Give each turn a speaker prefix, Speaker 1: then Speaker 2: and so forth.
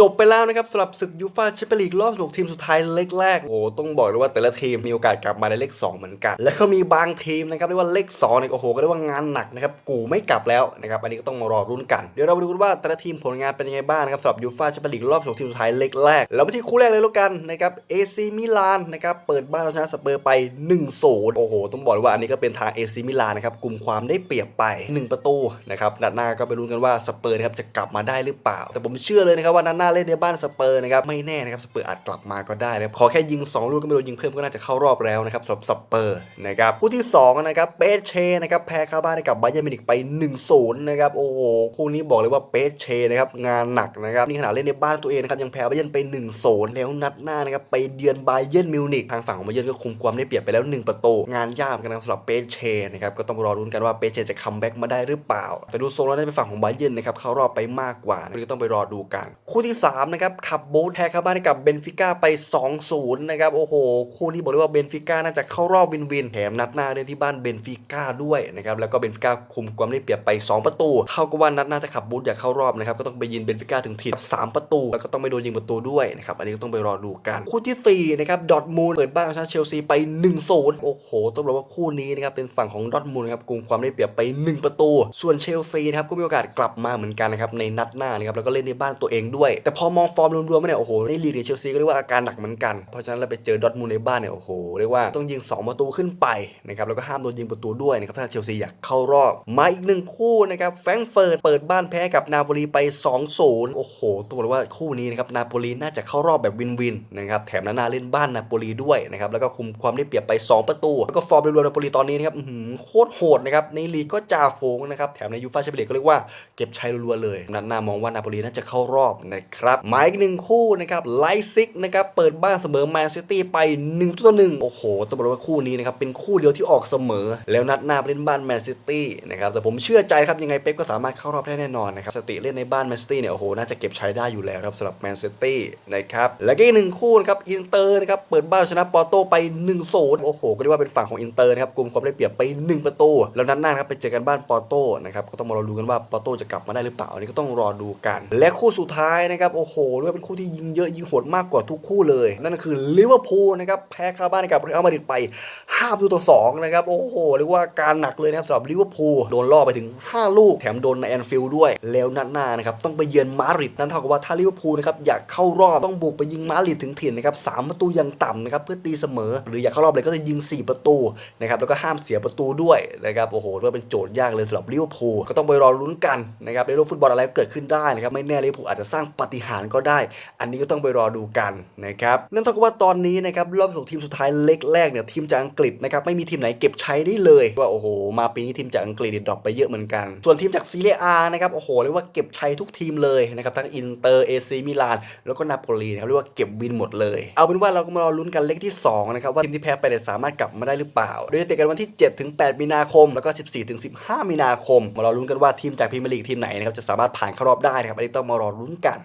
Speaker 1: จบไปแล้วนะครับสำหรับศึกยูฟ่าแชมเปี้ยนลีกรอบ16ทีมสุดท้ายเล็กแรกโอ้โหต้องบอกเลยว่าแต่ละทีมมีโอกาสกลับมาในเลข 2 เหมือนกัน และก็มีบางทีมนะครับเรียกว่าเลข2เนี่ยโอ้โหก็เรียกว่างานหนักนะครับกูไม่กลับแล้วนะครับอันนี้ก็ต้องมารอรุ้นกันเดี๋ยวเราไปดูกันว่าแต่ละทีมผลงานเป็นยังไงบ้างนะครับสำหรับยูฟ่าแชมเปี้ยนลีกรอบ16ทีมสุดท้ายเล็กแรกแล้วไปที่คู่แรกเลยแล้วกันนะครับเอซีมิลานนะครับเปิดบ้านเอาชนะสเปอร์ไป1-0โอ้โหต้องบอกเลยว่าอันนี้ก็เป็นทางเอซีมิลานนะครับกลุ่มความได้เปรียบไป 1 ประตูนะครับนัดหน้าก็ไปลุ้นกันว่าสเปอร์นะครับจะกลับมาได้หรือเปล่า แต่ผมเชื่อเลยนะครับว่านัดหน้าเล่นในบ้านสเปอร์นะครับไม่แน่นะครับสเปอร์อาจกลับมาก็ได้นะครับขอแค่ยิง 2 ลูกก็ไม่โดนยิงเพิ่มก็น่าจะเข้ารอบแล้วนะครับสำหรับสเปอร์นะครับคู่ที่2นะครับเปเชนะครับแพ้คาบ้านให้กับบาเยิร์มินิกไป1-0นะครับโอ้โหคู่นี้บอกเลยว่าเปเชนะครับงานหนักนะครับนี่ขนาดเล่นในบ้านตัวเองนะครับยังแพ้บาเยิร์นไป1-0แล้วนัดหน้านะครับไปเยือนบาเยิร์นมิวนิกทางฝั่งของบาเยิร์นก็คุมความได้เปรียบไปแล้ว 1 ประตูงานยากกันนะสำหรับเปเชนะครับก็ต้องรอรุ้นกันว่าเปเชจะคัมแบ็กมาได้หรือเปล่า แต่ดูทรงแล้วได้เป็นฝั่งของบาเยิร์นะครับเข้ารอบไปมากกว่าก็ต้องไปรอดูกันคู่ที่3นะครับขับโบ๊ทแพ้คาบ้านให้กับเบนฟิก้าไป 2-0 นะครับ โอ้โห คู่นี้บอกเลยว่าเบนฟิก้าน่าจะเข้ารอบวินวินแถมนัดหน้าเล่นที่บ้านเบนฟิก้าด้วยนะครับ แล้วก็เบนฟิก้าคุมความได้เปรียบไป 2 ประตูเท่ากับว่านัดหน้าถ้าขับบูธอยากเข้ารอบนะครับก็ต้องไปยินเบนฟิก้าถึงทีสามประตู แล้วก็ต้องไม่โดนยิงประตูด้วยนะครับอันนี้ก็ต้องไปรอดูกันคู่ที่สี่นะครับดอทมูลเปิดบ้านเอาชนะเชลซีไป 1-0 โอ้โหต้องบอกว่าคู่นี้นะครับเป็นฝั่งของดอทมูลนะครับกุมความได้เปรียบไป 1 ประตู ส่วนเชลซีนะครับก็มีโอกาสกลับมาเหมือนกันนะครับในนัดหน้านะครับแล้วก็เล่นในบ้านตัวเองด้วยแต่พอมองฟอร์มรวมๆเนี่ยโอ้โหในลีกเชลซีก็เรียกว่าอาการหนักเหมือนกัน เพราะฉะนั้นเราไปเจอดอทมูลในบ้านเนี่ยโอ้โหเรียกว่าต้องยิงสองประตูขึ้นไปนะครับแล้วก็ห้ามโดนยิงประตูด้วยนะครับถ้าเชลซีอยากเข้ารอบมาอีกหนึ่งคู่นะครับแฟรงเฟิร์ตเปิดบ้านแพ้กับนาโปลีไป 2-0 โอ้โหต้องบอกเลยว่าคู่นี้นะครับนาโปลีน่าจะเข้ารอบแบบวินวินนะครับแถมนานาเล่นบ้านนาโปลีด้วยนะครับแล้วก็คุมความได้เปรียบไป 2 ประตู แล้วก็ฟอร์มรวมนาโปลีตอนนี้นะครับโคตรโหดนะครับในลีกก็จ่าฝูงนะครับแถมในยูฟ่าแชมเปี้ยนลีกก็เรียกว่าเก็บชัยรัวๆเลยนัดหน้ามองว่านาโปลีน่าจะเข้ารอบนะครับมาอีกหนึ่งคู่นะครับไลซิกนะครับเปิดบ้านเสมอแมนซิตี้ไป1ต่อ1โอ้โหต้องบอกว่าคู่นี้นะครับเป็นคู่เดียวที่ออกเสมอ แล้วนัดหน้าเล่นบ้านแมนซิตี้นะครับแต่ผมเชื่อใจครับยังไงเป๊ปก็สามารถเข้ารอบได้แน่นอนนะครับสติเล่นในบ้านแมนซิตี้เนี่ยโอ้โหน่าจะเก็บใชัยได้อยู่แล้วครับสำหรับแมนซิตี้นะครับและก็อีกหนึ่งคู่นะครับอินเตอร์นะครับเปิดบ้านชนะปอร์โตไป1-0โอ้โหก็เรียกว่าเป็นฝั่งของอินเตอร์นะครับกลุ่มความได้เปรียบไป 1 ประตู แล้วนัดหน้าครับไปเจอกันบ้านปอร์โตนะครับก็ต้องมารอดูกันว่าปอร์โตจะกลับมาได้หรือเปล่าอันนี้ก็ต้องรอดูกัน และคู่สุดท้ายนะครับโอ้โหเรียกว่าเป็นคู่ที่ยิงเยอะยิงโหดมากกว่าทุกคู่เลย นั่นก็คือลิเวอร์พูลนะครับแพ้คาบ้านกับเรอัลมาดริดไป5ประตูต่อ2นะครับโอ้โหเรียกว่าการหนักเลยนะครับสำหรับลิเวอร์พูลโดนล่อไปถึง 5 ลูกแถมโดนในแอนฟิลด์ด้วย แล้วนัดหน้านะครับต้องไปเยือนมาดริดนั่นเท่ากับว่าถ้าลิเวอร์พูลนะครับอยากเข้ารอบต้องบุกไปยิงมาดริดถึงถิ่นนะครับสามประตูยังต่ำนะครับเพื่อตีเสมอ หรืออยากเข้ารอบเลยก็จะยิง 4 ประตูนะครับแล้วก็ห้ามเสียประตูด้วยนะครับโอ้โหเรียกว่าเป็นโจทย์ยากเลยสำหรับลิเวอร์พูลก็ต้องไปรอลุ้นกันนะครับในโลกฟุตบอลอะไรเกิดขึ้นได้นะครับไม่แน่ลิเวอร์พูลอาจจะสร้างปาฏิหารก็ได้ อันนี้ก็ต้องไปรอดูกันนะครับนั่นเท่ากับว่าตอนนี้นะครับรอบ16ทีมสุดท้ายเล็กแรกเนี่ยทีมจากอังกฤษนะครับไม่มีทีมไหนเก็บใช้ได้เลยว่าโอ้โหมาปีนี้ทีมจากอังกฤษเนี่ยดรอปไปเยอะเหมือนกัน ส่วนทีมจากซีเรียอานะครับโอ้โหเรียกว่าเก็บใช้ทุกทีมเลยนะครับทั้งอินเตอร์เอซีมิลานแล้วก็นาโปลีนะครับเรียกว่าเก็บวินหมดเลย เอาเป็นว่าเราก็มารอลุ้นกันเล็กที่สองนะครับว่าทีมที่แพ้ไปเนี่ยสามารถกลับมาได้หรือเปล่า โดยจะเตะกันวันที่7ถึง8มีนาคม แล้วก็ 14ถึง15 มีนาคมมารอลุ้นกันว่าทีมจากพรีเมียร์ลีกทีมไหนนะครับจะสามารถผ่านเข้ารอบได้นะครับอันนี้ต้องมารอลุ้นกัน